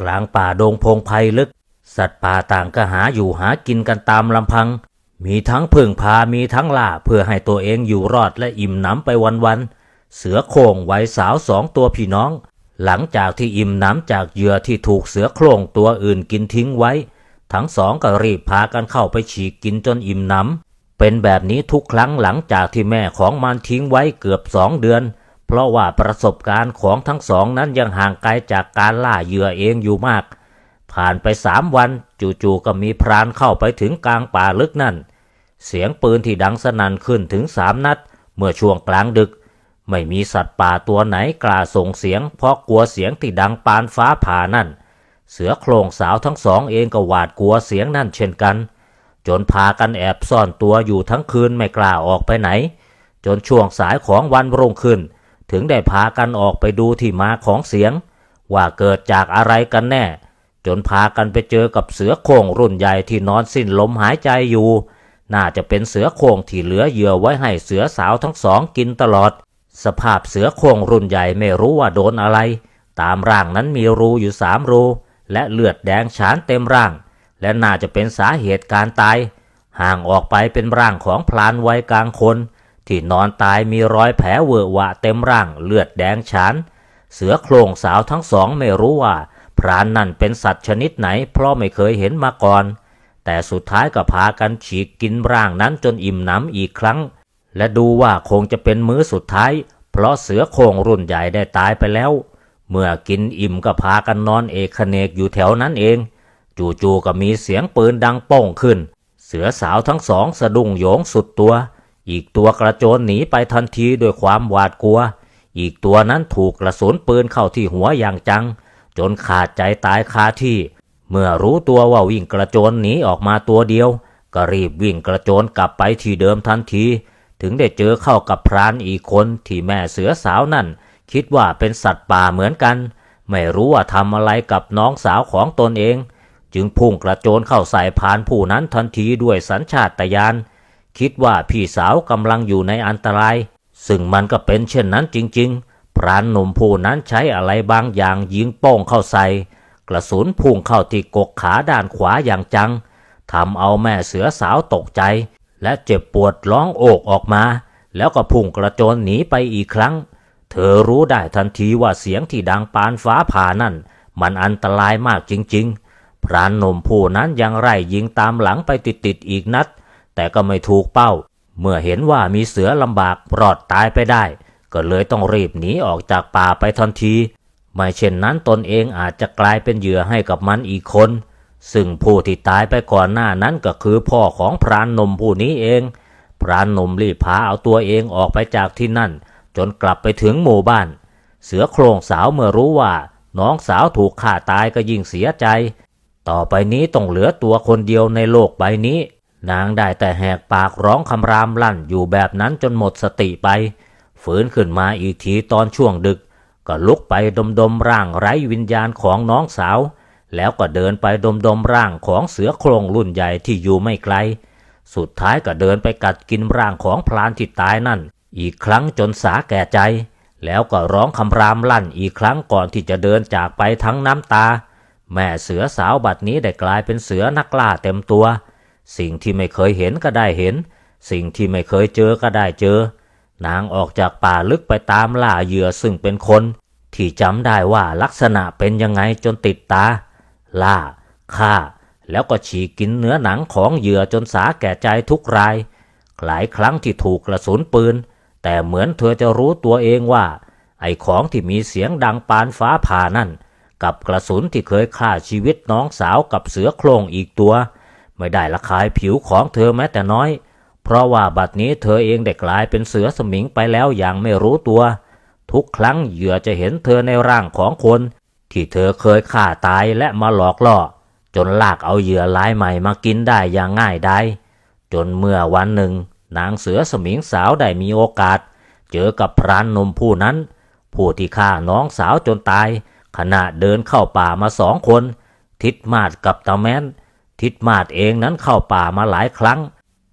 กลางป่าดงพงไพลึก สัตว์ป่าต่างก็หาอยู่หากินกันตามลำพัง มีทั้งพึ่งพามีทั้งล่าเพื่อให้ตัวเองอยู่รอดและอิ่มหนำไปวันๆเสือโคร่งไว้สาวสองตัวพี่น้อง หลังจากที่อิ่มหนำจากเหยื่อที่ถูกเสือโคร่งตัวอื่นกินทิ้งไว้ ทั้งสองก็รีบพากันเข้าไปฉีกกินจนอิ่มหนำเป็นแบบนี้ทุกครั้งหลังจากที่แม่ของมันทิ้งไว้เกือบสองเดือน เพราะว่าประสบการณ์ของทั้งสองนั้นยังห่างไกลจากการล่าเหยื่อเองอยู่มาก ผ่านไปสามวันจู่ๆก็มีพรานเข้าไปถึงกลางป่าลึกนั่น เสียงปืนที่ดังสนั่นขึ้นถึงสามนัด เมื่อช่วงกลางดึก ไม่มีสัตว์ป่าตัวไหนกล้าส่งเสียง เพราะกลัวเสียงที่ดังปานฟ้าผ่านั่น เสือโครงสาวทั้งสองเองก็หวาดกลัวเสียงนั่นเช่นกัน จนพากันแอบซ่อนตัวอยู่ทั้งคืนไม่กล้าออกไปไหน จนช่วงสายของวันรุ่งขึ้น ถึงได้พากันออกไปดูที่มาของเสียง ว่าเกิดจากอะไรกันแน่ จนพากันไปเจอกับเสือโคร่งรุ่นใหญ่ที่นอนสิ้นลมหายใจอยู่ น่าจะเป็นเสือโคร่งที่เหลือเหยื่อไว้ให้เสือสาวทั้งสองกินตลอด สภาพเสือโคร่งรุ่นใหญ่ไม่รู้ว่าโดนอะไร ตามร่างนั้นมีรูอยู่สามรูและเลือดแดงฉานเต็มร่าง และน่าจะเป็นสาเหตุการตายห่างออกไปเป็นร่างของพลานวัยกลางคน ที่นอนตายมีรอยแผลเวอะหวะเต็มร่างเลือดแดงฉาน เสือโครงสาวทั้งสองไม่รู้ว่า พรานนั่นเป็นสัตว์ชนิดไหน เพราะไม่เคยเห็นมาก่อน แต่สุดท้ายก็พากันฉีกกินร่างนั้นจนอิ่มหนำอีกครั้ง และดูว่าคงจะเป็นมื้อสุดท้าย เพราะเสือโครงรุ่นใหญ่ได้ตายไปแล้ว เมื่อกินอิ่มก็พากันนอนเอกขเนกอยู่แถวนั้นเอง จู่ๆก็มีเสียงปืนดังโป้งขึ้น เสือสาวทั้งสองสะดุ้งโยงสุดตัว อีกตัวกระโจนหนีไปทันทีด้วยความหวาดกลัว อีกตัวนั้นถูกกระสุนปืนเข้าที่หัวอย่างจัง จนขาดใจตายคาที่ เมื่อรู้ตัวว่าวิ่งกระโจนหนีออกมาตัวเดียว ก็รีบวิ่งกระโจนกลับไปที่เดิมทันที ถึงได้เจอเข้ากับพรานอีกคนที่แม่เสือสาวนั่น คิดว่าเป็นสัตว์ป่าเหมือนกัน ไม่รู้ว่าทำอะไรกับน้องสาวของตนเอง จึงพุ่งกระโจนเข้าใส่พรานผู้นั้นทันทีด้วยสัญชาตญาณ คิดว่าพี่สาวกำลังอยู่ในอันตราย ซึ่งมันก็เป็นเช่นนั้นจริงๆ พรานหนุ่มผู้นั้นใช้อะไรบางอย่างยิงโป้งเข้าใส่ กระสุนพุ่งเข้าที่กกขาด้านขวาอย่างจังทำเอาแม่เสือสาวตกใจ และเจ็บปวดร้องโอกออกมา แล้วก็พุ่งกระโจนหนีไปอีกครั้ง เธอรู้ได้ทันทีว่าเสียงที่ดังปานฟ้าผ่านั่น มันอันตรายมากจริงๆ พรานหนุ่มผู้นั้นยังไล่ยิงตามหลังไปติดๆอีกนัด แต่ก็ไม่ถูกเป้า เมื่อเห็นว่ามีเสือลำบากรอดตายไปได้ ก็เลยต้องรีบหนีออกจากป่าไปทันที ไม่เช่นนั้นตนเองอาจจะกลายเป็นเหยื่อให้กับมันอีกคน ซึ่งผู้ที่ตายไปก่อนหน้านั้นก็คือพ่อของพรานนมผู้นี้เอง พรานนมรีบพาเอาตัวเองออกไปจากที่นั่น จนกลับไปถึงหมู่บ้าน เสือโครงสาวเมื่อรู้ว่าน้องสาวถูกฆ่าตายก็ยิ่งเสียใจ ต่อไปนี้ต้องเหลือตัวคนเดียวในโลกใบนี้ นางได้แต่แหกปากร้องคำรามลั่นอยู่แบบนั้นจนหมดสติไป ฝืนขึ้นมาอีกทีตอนช่วงดึก ก็ลุกไปดมดมร่างไร้วิญญาณของน้องสาว แล้วก็เดินไปดมดมร่างของเสือโครงรุ่นใหญ่ที่อยู่ไม่ไกล สุดท้ายก็เดินไปกัดกินร่างของพลานที่ตายนั่น อีกครั้งจนสาแก่ใจ แล้วก็ร้องคำรามลั่นอีกครั้งก่อนที่จะเดินจากไปทั้งน้ำตา แม่เสือสาวบัดนี้ได้กลายเป็นเสือนักล่าเต็มตัว สิ่งที่ไม่เคยเห็นก็ได้เห็น สิ่งที่ไม่เคยเจอก็ได้เจอ นางออกจากป่าลึกไปตามล่าเหยื่อซึ่งเป็นคน ที่จำได้ว่าลักษณะเป็นยังไงจนติดตา ล่าฆ่า แล้วก็ฉีกกินเนื้อหนังของเหยื่อจนสาแก่ใจทุกราย หลายครั้งที่ถูกกระสุนปืน แต่เหมือนเธอจะรู้ตัวเองว่า ไอ้ของที่มีเสียงดังปานฟ้าผ่านั่น กับกระสุนที่เคยฆ่าชีวิตน้องสาวกับเสือโคร่งอีกตัว ไม่ได้ละคายผิวของเธอแม้แต่น้อย เพราะว่าบัดนี้เธอเองได้กลายเป็นเสือสมิงไปแล้วอย่างไม่รู้ตัว ทุกครั้งเหยื่อจะเห็นเธอในร่างของคน ที่เธอเคยฆ่าตายและมาหลอกล่อ จนลากเอาเหยื่อลายใหม่มากินได้อย่างง่ายได้จนเมื่อวันหนึ่ง นางเสือสมิงสาวได้มีโอกาส เจอกับพรานนมผู้นั้น ผู้ที่ฆ่าน้องสาวจนตาย ขณะเดินเข้าป่ามาสองคน ทิดมาดกับตาแมน ทิดมาดเองนั้นเข้าป่ามาหลายครั้ง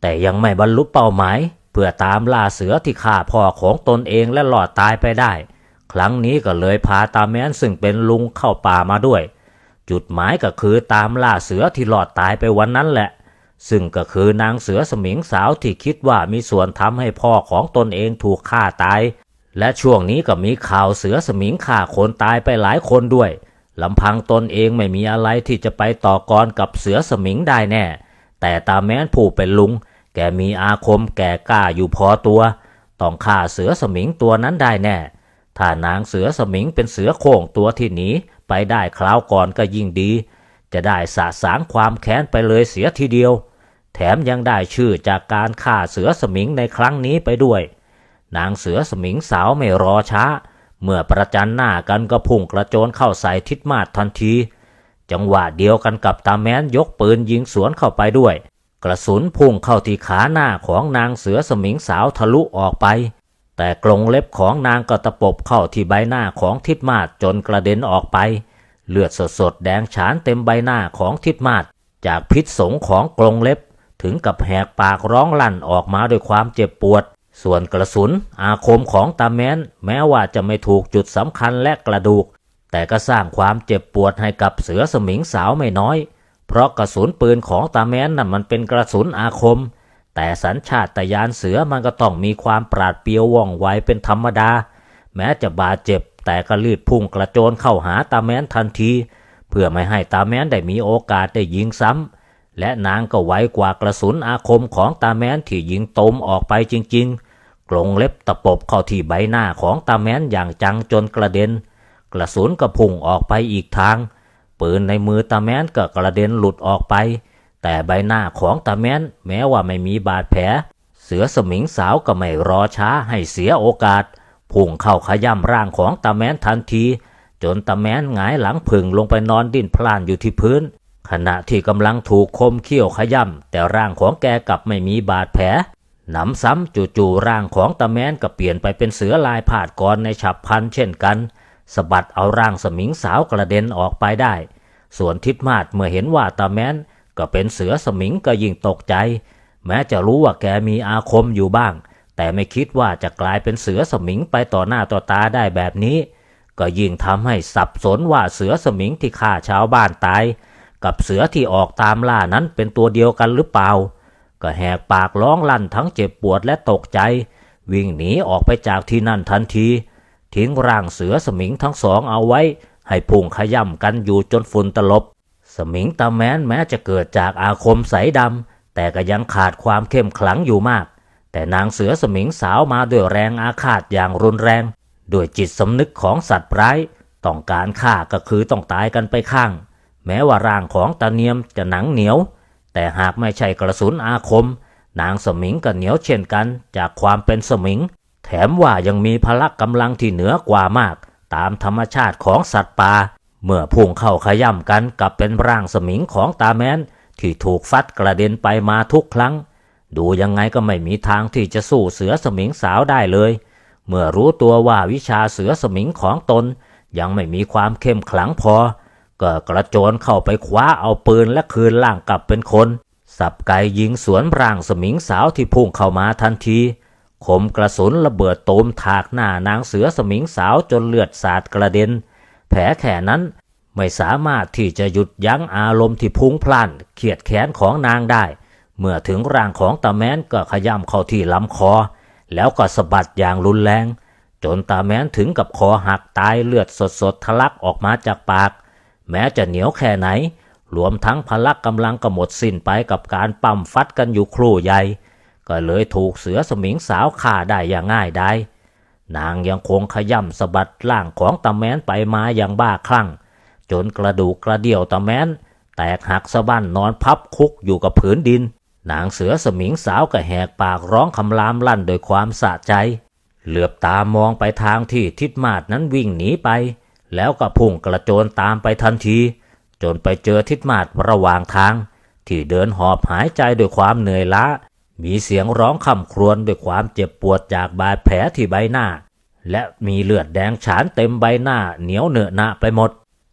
แต่ยังไม่บรรลุเป้าหมาย เพื่อตามล่าเสือที่ฆ่าพ่อของตนเองและหลอดตายไปได้ ครั้งนี้ก็เลยพาตาแมนซึ่งเป็นลุงเข้าป่ามาด้วย จุดหมายก็คือตามล่าเสือที่หลอดตายไปวันนั้นแหละ ซึ่งก็คือนางเสือสมิงสาวที่คิดว่ามีส่วนทำให้พ่อของตนเองถูกฆ่าตาย และช่วงนี้ก็มีข่าวเสือสมิงฆ่าคนตายไปหลายคนด้วย ลำพังตนเองไม่มีอะไรที่จะไปต่อกรกับเสือสมิงได้แน่ แต่ตาแม้นผู้เป็นลุง แกมีอาคมแก่กล้าอยู่พอตัว ต้องฆ่าเสือสมิงตัวนั้นได้แน่ ถ้านางเสือสมิงเป็นเสือโคร่งตัวที่หนีไปได้คราวก่อนก็ยิ่งดี จะได้สะสางความแค้นไปเลยเสียทีเดียว แถมยังได้ชื่อจากการฆ่าเสือสมิงในครั้งนี้ไปด้วย นางเสือสมิงสาวไม่รอช้า เมื่อประจันหน้ากันก็พุ่งกระโจนเข้าใส่ทิดมาศทันที จังหวะเดียวกันกับตาแมนยกปืนยิงสวนเข้าไปด้วย กระสุนพุ่งเข้าที่ขาหน้าของนางเสือสมิงสาวทะลุออกไป แต่กรงเล็บของนางก็ตะปบเข้าที่ใบหน้าของทิดมาศจนกระเด็นออกไป เลือดสดๆแดงฉานเต็มใบหน้าของทิดมาศจากพิษสงของกรงเล็บถึงกับแหกปากร้องลั่นออกมาด้วยความเจ็บปวด ส่วนกระสุนอาคมของตาแมนแม้ว่าจะไม่ถูกจุดสำคัญและกระดูก แต่ก็สร้างความเจ็บปวดให้กับเสือสมิงสาวไม่น้อย เพราะกระสุนปืนของตาแมนนั่นมันเป็นกระสุนอาคม แต่สัญชาตญาณเสือมันก็ต้องมีความปราดเปรียวว่องไวเป็นธรรมดา แม้จะบาดเจ็บแต่ก็รีบพุ่งกระโจนเข้าหาตาแมนทันที เพื่อไม่ให้ตาแมนได้มีโอกาสได้ยิงซ้ำและนางก็ไวกว่ากระสุนอาคมของตาแมนที่ยิงตมออกไปจริง ๆ กรงเล็บตะปบเข้าที่ใบหน้าของตาแมนอย่างจังจนกระเด็น กระสุนก็พุ่งออกไปอีกทาง ปืนในมือตาแมนก็กระเด็นหลุดออกไป แต่ใบหน้าของตาแมนแม้ว่าไม่มีบาดแผล เสือสมิงสาวก็ไม่รอช้าให้เสียโอกาส พุ่งเข้าขย่ำร่างของตาแมนทันที จนตาแมนหงายหลังผึ่งลงไปนอนดิ้นพล่านอยู่ที่พื้น ขณะที่กำลังถูกคมเขี้ยวขย่ำแต่ร่างของแกกลับไม่มีบาดแผล หนำซ้ำจู่ๆร่างของตาแมนก็เปลี่ยนไปเป็นเสือลายผาดกรในฉับพลันเช่นกันสะบัดเอาร่างสมิงสาวกระเด็นออกไปได้ ส่วนทิดมาศเมื่อเห็นว่าตาแมนก็เป็นเสือสมิงก็ยิ่งตกใจ แม้จะรู้ว่าแกมีอาคมอยู่บ้าง แต่ไม่คิดว่าจะกลายเป็นเสือสมิงไปต่อหน้าต่อตาได้แบบนี้ ก็ยิ่งทำให้สับสนว่าเสือสมิงที่ฆ่าชาวบ้านตาย กับเสือที่ออกตามล่านั้นเป็นตัวเดียวกันหรือเปล่า ก็แหกปากร้องลั่นทั้งเจ็บปวดและตกใจ วิ่งหนีออกไปจากที่นั่นทันที ทิ้งร่างเสือสมิงทั้งสองเอาไว้ ให้พุ่งขย่ำกันอยู่จนฝุ่นตลบ สมิงตาแมนแม้จะเกิดจากอาคมใสดำแต่ก็ยังขาดความเข้มขลังอยู่มาก แต่นางเสือสมิงสาวมาด้วยแรงอาฆาตอย่างรุนแรงด้วยจิตสำนึกของสัตว์ร้าย ต้องการฆ่าก็คือต้องตายกันไปข้าง แม้ว่าร่างของตาเนียมจะหนังเหนียว แต่หากไม่ใช่กระสุนอาคม นางสมิงก็เหนียวเช่นกันจากความเป็นสมิง แถมว่ายังมีพละกำลังที่เหนือกว่ามาก ตามธรรมชาติของสัตว์ป่าเมื่อพุ่งเข้าขย่ำกันกับเป็นร่างสมิงของตาแมนที่ถูกฟัดกระเด็นไปมาทุกครั้ง ดูยังไงก็ไม่มีทางที่จะสู้เสือสมิงสาวได้เลย เมื่อรู้ตัวว่าวิชาเสือสมิงของตนยังไม่มีความเข้มขลังพอ ก็กระโจนเข้าไปคว้าเอาปืนและคืนร่างกลับเป็นคน สับไกยิงสวนร่างสมิงสาวที่พุ่งเข้ามาทันทีคมกระสุนระเบิดตูมถากหน้านางเสือสมิงสาวจนเลือดสาดกระเด็น แผลแค่นั้นไม่สามารถที่จะหยุดยั้งอารมณ์ที่พุ่งพล่านเขียดแขนของนางได้ เมื่อถึงร่างของตาแม้นก็ขย่ำเข้าที่ลำคอ แล้วก็สะบัดอย่างรุนแรง จนตาแม้นถึงกับคอหักตายเลือดสดๆทะลักออกมาจากปาก แม้จะเหนียวแค่ไหน รวมทั้งพลักกำลังก็หมดสิ้นไปกับการปั๊มฟัดกันอยู่ครู่ใหญ่ ก็เลยถูกเสือสมิงสาวฆ่าได้อย่างง่ายได้นางยังคงขย่ำสะบัดร่างของตาแมนไปมาอย่างบ้าคลั่ง จนกระดูกกระเดี่ยวตาแมนแตกหักสะบั้นนอนพับคุกอยู่กับผืนดิน นางเสือสมิงสาวก็แหกปากร้องคำรามลั่นโดยความสะใจ เหลือบตามองไปทางที่ทิดมาดนั้นวิ่งหนีไป แล้วก็พุ่งกระโจนตามไปทันที จนไปเจอทิดมาดระหว่างทาง ที่เดินหอบหายใจด้วยความเหนื่อยล้า มีเสียงร้องคำครวญด้วยความเจ็บปวดจากบาดแผลที่ใบหน้า และมีเลือดแดงฉานเต็มใบหน้าเหนียวเหนอะหนะไปหมด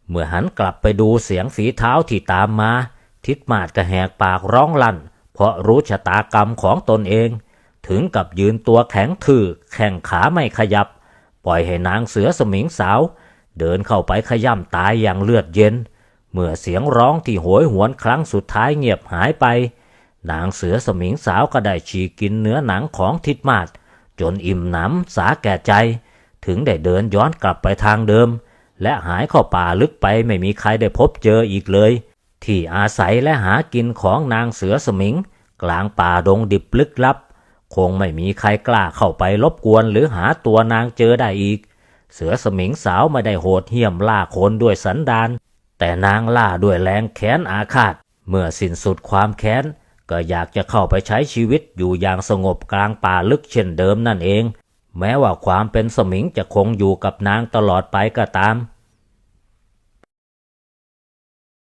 เมื่อหันกลับไปดูเสียงฝีเท้าที่ตามมา ทิดมาดก็แหกปากร้องลั่น เพราะรู้ชะตากรรมของตนเอง ถึงกับยืนตัวแข็งทื่อแข่งขาไม่ขยับ ปล่อยให้นางเสือสมิงสาว เดินเข้าไปขย่ำตายอย่างเลือดเย็น เมื่อเสียงร้องที่โหยหวนครั้งสุดท้ายเงียบหายไป นางเสือสมิงสาวก็ได้ฉีกกินเนื้อหนังของทิดมาศจนอิ่มหนำสาแก่ใจ ถึงได้เดินย้อนกลับไปทางเดิม และหายเข้าป่าลึกไปไม่มีใครได้พบเจออีกเลย ที่อาศัยและหากินของนางเสือสมิง กลางป่าดงดิบลึกลับ คงไม่มีใครกล้าเข้าไปรบกวนหรือหาตัวนางเจอได้อีก เสือสมิงสาวไม่ได้โหดเหี้ยมล่าคนด้วยสันดาน แต่นางล่าด้วยแรงแค้นอาฆาต เมื่อสิ้นสุดความแค้น ก็อยากจะเข้าไปใช้ชีวิตอยู่อย่างสงบกลางป่าลึกเช่นเดิมนั่นเอง แม้ว่าความเป็นสมิงจะคงอยู่กับนางตลอดไปก็ตาม